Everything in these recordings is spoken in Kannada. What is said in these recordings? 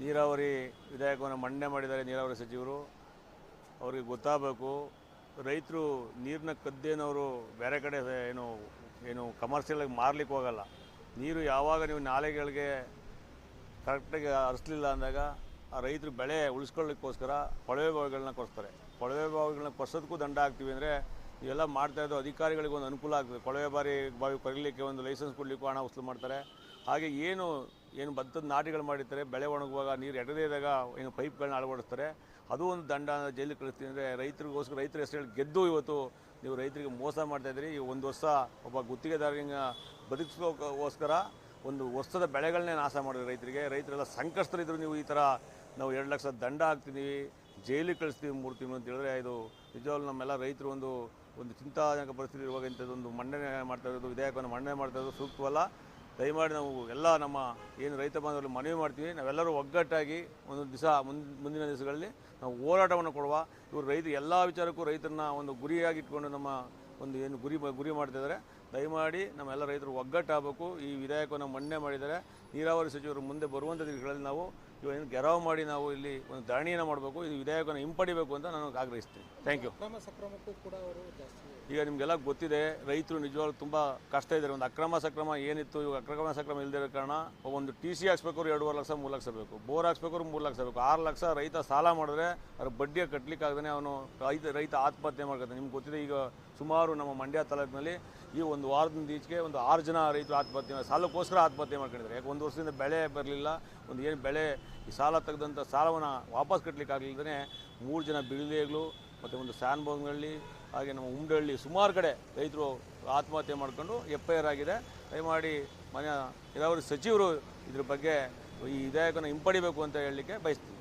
ನೀರಾವರಿ ವಿಧೇಯಕವನ್ನು ಮಂಡನೆ ಮಾಡಿದ್ದಾರೆ ನೀರಾವರಿ ಸಚಿವರು. ಅವ್ರಿಗೆ ಗೊತ್ತಾಗಬೇಕು, ರೈತರು ನೀರನ್ನ ಕದ್ದೇನವರು ಬೇರೆ ಕಡೆ ಏನು ಏನು ಕಮರ್ಷಿಯಲಾಗಿ ಮಾರ್ಲಿಕ್ಕೆ ಹೋಗಲ್ಲ. ನೀರು ಯಾವಾಗ ನೀವು ನಾಲೆಗಳಿಗೆ ಕರೆಕ್ಟಾಗಿ ಹರಿಸ್ಲಿಲ್ಲ ಅಂದಾಗ ಆ ರೈತರು ಬೆಳೆ ಉಳಿಸ್ಕೊಳ್ಳಿಕ್ಕೋಸ್ಕರ ಕೊಳವೆ ಬಾವಿಗಳನ್ನ ಕೊಡಿಸ್ತಾರೆ ಕೊಳವೆ ಬಾವಿಗಳನ್ನ ಕೊರ್ಸೋದಕ್ಕೂ ದಂಡ ಹಾಕ್ತೀವಿ ಅಂದರೆ ಇವೆಲ್ಲ ಮಾಡ್ತಾ ಅಧಿಕಾರಿಗಳಿಗೊಂದು ಅಧಿಕಾರಿಗಳಿಗೆ ಒಂದು ಅನುಕೂಲ ಆಗ್ತದೆ. ಕೊಳವೆ ಬಾರಿ ಬಾವಿ ಕೊರಲಿಕ್ಕೆ ಒಂದು ಲೈಸೆನ್ಸ್ ಕೊಡಲಿಕ್ಕೂ ಹಣ ವಸೂಲು ಮಾಡ್ತಾರೆ. ಹಾಗೆ ಏನು ಏನು ಭತ್ತದ ನಾಟಿಗಳು ಮಾಡಿರ್ತಾರೆ, ಬೆಳೆ ಒಣಗುವಾಗ ನೀರು ಎಡದೇ ಇದ್ದಾಗ ಏನು ಪೈಪ್ಗಳನ್ನ ಅಳವಡಿಸ್ತಾರೆ. ಅದು ಒಂದು ದಂಡ ಜೈಲಿಗೆ ಕಳಿಸ್ತೀನಿ ಅಂದರೆ ರೈತರಿಗೋಸ್ಕರ ರೈತರ ಹೆಸರು ಗೆದ್ದು ಇವತ್ತು ನೀವು ರೈತರಿಗೆ ಮೋಸ ಮಾಡ್ತಾ ಇದ್ದೀರಿ. ಈ ಒಂದು ವರ್ಷ ಒಬ್ಬ ಗುತ್ತಿಗೆದಾರನಿಗೆ ಬದುಕಿಸೋಕ್ಕೋಸ್ಕರ ಒಂದು ವರ್ಷದ ಬೆಳೆಗಳನ್ನೇ ನಾಶ ಮಾಡಿದ್ರು ರೈತರಿಗೆ. ರೈತರೆಲ್ಲ ಸಂಕಷ್ಟರಿದ್ದರು ನೀವು ಈ ಥರ ನಾವು ಎರಡು ಲಕ್ಷ ದಂಡ ಹಾಕ್ತೀನಿ ಜೈಲಿಗೆ ಕಳಿಸ್ತೀವಿ ಮೂರು ತಿಂಗಳು ಅಂತ ಹೇಳಿದ್ರೆ ಇದು ನಿಜವಾಗ್ಲೂ ನಮ್ಮೆಲ್ಲ ರೈತರು ಒಂದು ಒಂದು ಚಿಂತಾಜನಕ ಪರಿಸ್ಥಿತಿ ಇರುವಾಗ ಇಂಥದ್ದೊಂದು ಮಂಡನೆ ಮಾಡ್ತಾ ಇರೋದು, ವಿಧೇಯಕವನ್ನು ಮಂಡನೆ ಮಾಡ್ತಾ ಇರೋದು ಸೂಕ್ತವಲ್ಲ. ದಯಮಾಡಿ ನಾವು ಎಲ್ಲ ನಮ್ಮ ಏನು ರೈತ ಬಾಂಧವರಲ್ಲಿ ಮನವಿ ಮಾಡ್ತೀವಿ. ನಾವೆಲ್ಲರೂ ಒಗ್ಗಟ್ಟಾಗಿ ಒಂದು ದಿವಸ ಮುಂದಿನ ದಿವಸಗಳಲ್ಲಿ ನಾವು ಹೋರಾಟವನ್ನು ಕೊಡುವ, ಇವರು ರೈತ ಎಲ್ಲ ವಿಚಾರಕ್ಕೂ ರೈತರನ್ನ ಒಂದು ಗುರಿಯಾಗಿ ಇಟ್ಕೊಂಡು ನಮ್ಮ ಒಂದು ಏನು ಗುರಿ ಗುರಿ ಮಾಡ್ತಿದ್ದಾರೆ ದಯಮಾಡಿ ನಮ್ಮೆಲ್ಲ ರೈತರು ಒಗ್ಗಟ್ಟಾಗಬೇಕು. ಈ ವಿಧೇಯಕವನ್ನು ಮನ್ನೆ ಮಾಡಿದ್ದಾರೆ. ನೀರಾವರಿ ಸಚಿವರು ಮುಂದೆ ಬರುವಂಥ ದಿನಗಳಲ್ಲಿ ನಾವು ಇವೇನು ಗೆರವು ಮಾಡಿ ನಾವು ಇಲ್ಲಿ ಒಂದು ಧರಣಿಯನ್ನು ಮಾಡಬೇಕು ಇದು ವಿಧೇಯಕವನ್ನು ಹಿಂಪಡಿಬೇಕು ಅಂತ ನಾನು ಆಗ್ರಹಿಸ್ತೀನಿ. ಥ್ಯಾಂಕ್ ಯು ಈಗ ನಿಮಗೆಲ್ಲ ಗೊತ್ತಿದೆ ರೈತರು ನಿಜವಾಗ್ಲೂ ತುಂಬ ಕಷ್ಟ ಇದ್ದಾರೆ. ಒಂದು ಅಕ್ರಮ ಸಕ್ರಮ ಏನಿತ್ತು ಇವಾಗ ಅಕ್ರಮ ಸಕ್ರಮ ಇಲ್ಲದೆ ಇರೋ ಕಾರಣ ಒಂದು ಟಿ ಸಿ ಹಾಕ್ಸ್ಬೇಕಾದ್ರೆ ಎರಡೂವರೆ ಲಕ್ಷ ಮೂರು ಲಕ್ಷ ಬೇಕು. ಬೋರ್ ಹಾಕ್ಸ್ಬೇಕಾದ್ರೆ ಮೂರು ಲಕ್ಷ ಬೇಕು. ಆರು ಲಕ್ಷ ರೈತ ಸಾಲ ಮಾಡಿದ್ರೆ ಅದ್ರ ಬಡ್ಡಿಯ ಕಟ್ಟಲಿಕ್ಕೆ ಆಗದೇ ಅವನು ರೈತ ರೈತ ಆತ್ಮಹತ್ಯೆ ಮಾಡ್ಕೊತಾನೆ. ನಿಮ್ಗೆ ಗೊತ್ತಿದೆ ಈಗ ಸುಮಾರು ನಮ್ಮ ಮಂಡ್ಯ ತಾಲೂಕಿನಲ್ಲಿ ಈ ಒಂದು ವಾರದಿಂದ ಈಚೆಗೆ ಒಂದು ಆರು ಜನ ರೈತರು ಆತ್ಮಹತ್ಯೆ ಸಾಲಕ್ಕೋಸ್ಕರ ಆತ್ಮಹತ್ಯೆ ಮಾಡ್ಕೊಂಡಿದ್ದಾರೆ. ಯಾಕೆ ಒಂದು ವರ್ಷದಿಂದ ಬೆಳೆ ಬರಲಿಲ್ಲ ಒಂದು ಏನು ಬೆಳೆ ಈ ಸಾಲ ತೆಗೆದಂಥ ಸಾಲವನ್ನು ವಾಪಸ್ ಕಟ್ಟಲಿಕ್ಕೆ ಆಗಲಿಲ್ಲದೇ ಮೂರು ಜನ ಬಿಳಿದೇಗಳು ಮತ್ತು ಒಂದು ಸ್ಯಾನ್ಬೋನ್ಗಳಲ್ಲಿ ಹಾಗೆ ನಮ್ಮ ಉಂಡಳ್ಳಿ ಸುಮಾರು ಕಡೆ ರೈತರು ಆತ್ಮಹತ್ಯೆ ಮಾಡ್ಕೊಂಡು ಎಫ್ ಐ ಆರ್ ಆಗಿದೆ. ದಯಮಾಡಿ ಮನೆಯ ನೀರಾವರಿ ಸಚಿವರು ಇದ್ರ ಬಗ್ಗೆ ಈ ವಿಧೇಯಕನ ಹಿಂಪಡಿಬೇಕು ಅಂತ ಹೇಳಲಿಕ್ಕೆ ಬಯಸ್ತೀನಿ.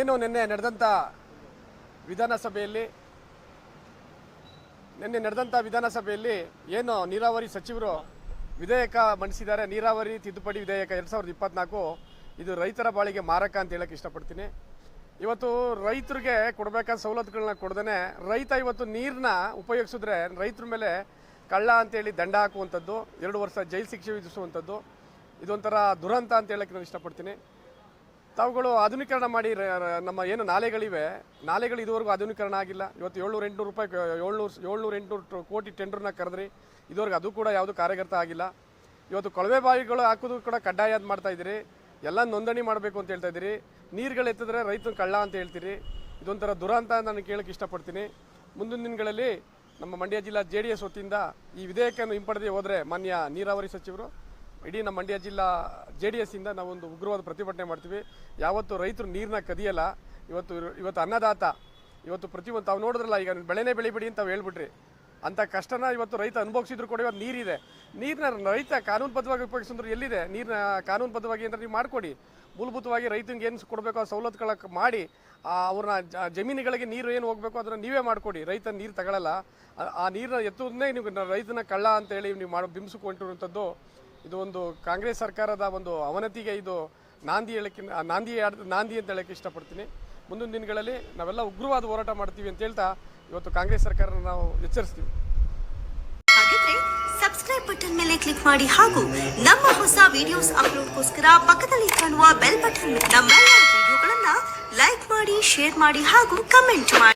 ಏನು ನಿನ್ನೆ ನಡೆದಂಥ ವಿಧಾನಸಭೆಯಲ್ಲಿ, ನಿನ್ನೆ ನಡೆದಂಥ ವಿಧಾನಸಭೆಯಲ್ಲಿ ಏನು ನೀರಾವರಿ ಸಚಿವರು ವಿಧೇಯಕ ಮಂಡಿಸಿದ್ದಾರೆ ನೀರಾವರಿ ತಿದ್ದುಪಡಿ ವಿಧೇಯಕ ಎರಡು ಸಾವಿರದ ಇಪ್ಪತ್ನಾಲ್ಕು. ಇದು ರೈತರ ಬಾಳಿಗೆ ಮಾರಕ ಅಂತ ಹೇಳಕ್ಕೆ ಇಷ್ಟಪಡ್ತೀನಿ. ಇವತ್ತು ರೈತರಿಗೆ ಕೊಡಬೇಕಾದ ಸವಲತ್ತುಗಳನ್ನ ಕೊಡ್ದೇ ರೈತ ಇವತ್ತು ನೀರನ್ನ ಉಪಯೋಗಿಸಿದ್ರೆ ರೈತರ ಮೇಲೆ ಕಳ್ಳ ಅಂತೇಳಿ ದಂಡ ಹಾಕುವಂಥದ್ದು, ಎರಡು ವರ್ಷ ಜೈಲು ಶಿಕ್ಷೆ ವಿಧಿಸುವಂಥದ್ದು, ಇದೊಂಥರ ದುರಂತ ಅಂತ ಹೇಳಕ್ಕೆ ನಾನು ಇಷ್ಟಪಡ್ತೀನಿ. ತಾವುಗಳು ಆಧುನೀಕರಣ ಮಾಡಿ ನಮ್ಮ ಏನು ನಾಲೆಗಳಿವೆ, ನಾಲೆಗಳು ಇದುವರೆಗೂ ಆಧುನೀಕರಣ ಆಗಿಲ್ಲ. ಇವತ್ತು ಏಳ್ನೂರು, ಎಂಟುನೂರು ರೂಪಾಯಿ, ಏಳ್ನೂರು ಏಳ್ನೂರು, ಎಂಟುನೂರು ಕೋಟಿ ಟೆಂಡರ್ನ ಕರೆದ್ರಿ, ಇದುವರೆಗೂ ಅದು ಕೂಡ ಯಾವುದು ಕಾರ್ಯಕರ್ತ ಆಗಿಲ್ಲ. ಇವತ್ತು ಕೊಳವೆ ಬಾವಿಗಳು ಹಾಕೋದು ಕೂಡ ಕಡ್ಡಾಯ ಅಂತ ಮಾಡ್ತಾ ಇದ್ದೀರಿ. ಎಲ್ಲ ನೋಂದಣಿ ಮಾಡಬೇಕು ಅಂತ ಹೇಳ್ತಾ ಇದ್ದೀರಿ. ನೀರುಗಳು ಎತ್ತಿದ್ರೆ ರೈತನ ಕಳ್ಳ ಅಂತ ಹೇಳ್ತೀರಿ. ಇದೊಂಥರ ದುರಂತ ನಾನು ಕೇಳಕ್ಕೆ ಇಷ್ಟಪಡ್ತೀನಿ. ಮುಂದಿನ ದಿನಗಳಲ್ಲಿ ನಮ್ಮ ಮಂಡ್ಯ ಜಿಲ್ಲಾ ಜೆ ಡಿ ಎಸ್ ವತಿಯಿಂದ ಈ ವಿಧೇಯಕವನ್ನು ಹಿಂಪಡೆದೇ ಹೋದರೆ ಮಾನ್ಯ ನೀರಾವರಿ ಸಚಿವರು ಇಡೀ ನಮ್ಮ ಮಂಡ್ಯ ಜಿಲ್ಲಾ ಜೆ ಡಿ ಎಸ್ಸಿಂದ ನಾವೊಂದು ಉಗ್ರವಾದ ಪ್ರತಿಭಟನೆ ಮಾಡ್ತೀವಿ. ಯಾವತ್ತು ರೈತರು ನೀರನ್ನ ಕದಿಯಲ್ಲ. ಇವತ್ತು ಇವತ್ತು ಅನ್ನದಾತ, ಇವತ್ತು ಪ್ರತಿಯೊಂದು ತಾವು ನೋಡಿದ್ರಲ್ಲ, ಈಗ ಬೆಳೆನೇ ಬೆಳಿಬೇಡಿ ಅಂತ ಹೇಳ್ಬಿಟ್ರಿ. ಅಂಥ ಕಷ್ಟನ ಇವತ್ತು ರೈತ ಅನುಭವಿಸಿದ್ರು ಕೂಡ ಇವತ್ತು ನೀರಿದೆ. ನೀರನ್ನ ರೈತ ಕಾನೂನುಬದ್ಧವಾಗಿ ಉಪಯೋಗಿಸಿದ್ರು ಎಲ್ಲಿದೆ? ನೀರನ್ನ ಕಾನೂನುಬದ್ಧವಾಗಿ ಅಂದ್ರೆ ನೀವು ಮಾಡಿಕೊಡಿ. ಮೂಲಭೂತವಾಗಿ ರೈತನಿಗೆ ಏನು ಕೊಡಬೇಕು ಆ ಸವಲತ್ತುಗಳ ಮಾಡಿ, ಆ ಅವ್ರನ್ನ ಜಮೀನುಗಳಿಗೆ ನೀರು ಏನು ಹೋಗಬೇಕು ಅದನ್ನು ನೀವೇ ಮಾಡಿಕೊಡಿ. ರೈತ ನೀರು ತಗೊಳ್ಳಲ್ಲ ಆ- ಆ ನೀರನ್ನ ಎತ್ತುವುದನ್ನೇ ನೀವು ರೈತನ ಕಳ್ಳ ಅಂತೇಳಿ ನೀವು ಮಾಡಿ ಬಿಂಬಿಸಿಕೊಂಡಿರುವಂಥದ್ದು ಇದು ಒಂದು ಕಾಂಗ್ರೆಸ್ ಸರ್ಕಾರದ ಒಂದು ಅವನತಿಗೆ ಇದು ನಾಂದಿ ಹೇಳಕ್ಕೆ ನಾಂದಿ ನಾಂದಿ ಅಂತ ಹೇಳಕ್ಕೆ ಇಷ್ಟಪಡ್ತೀನಿ. ಮುಂದಿನ ದಿನಗಳಲ್ಲಿ ನಾವೆಲ್ಲ ಉಗ್ರವಾದ ಹೋರಾಟ ಮಾಡ್ತೀವಿ ಅಂತ ಹೇಳ್ತಾ ಇವತ್ತು ಕಾಂಗ್ರೆಸ್ ಸರ್ಕಾರ ನಾವು ಎಚ್ಚರಿಸ್ತೀವಿ. ಹಾಗಿದ್ರೆ ಸಬ್ಸ್ಕ್ರೈಬ್ ಬಟನ್ ಮೇಲೆ ಕ್ಲಿಕ್ ಮಾಡಿ ಹಾಗೂ ನಮ್ಮ ಹೊಸ ವಿಡಿಯೋಸ್ ಅಪ್ಲೋಡ್ಗೋಸ್ಕರ ಪಕ್ಕದಲ್ಲಿ ಕಾಣುವ ಬೆಲ್ ಬಟನ್ ನಮ್ಮೆಲ್ಲ ವಿಡಿಯೋಗಳನ್ನ ಲೈಕ್ ಮಾಡಿ ಶೇರ್ ಮಾಡಿ ಹಾಗೂ ಕಮೆಂಟ್ ಮಾಡಿ.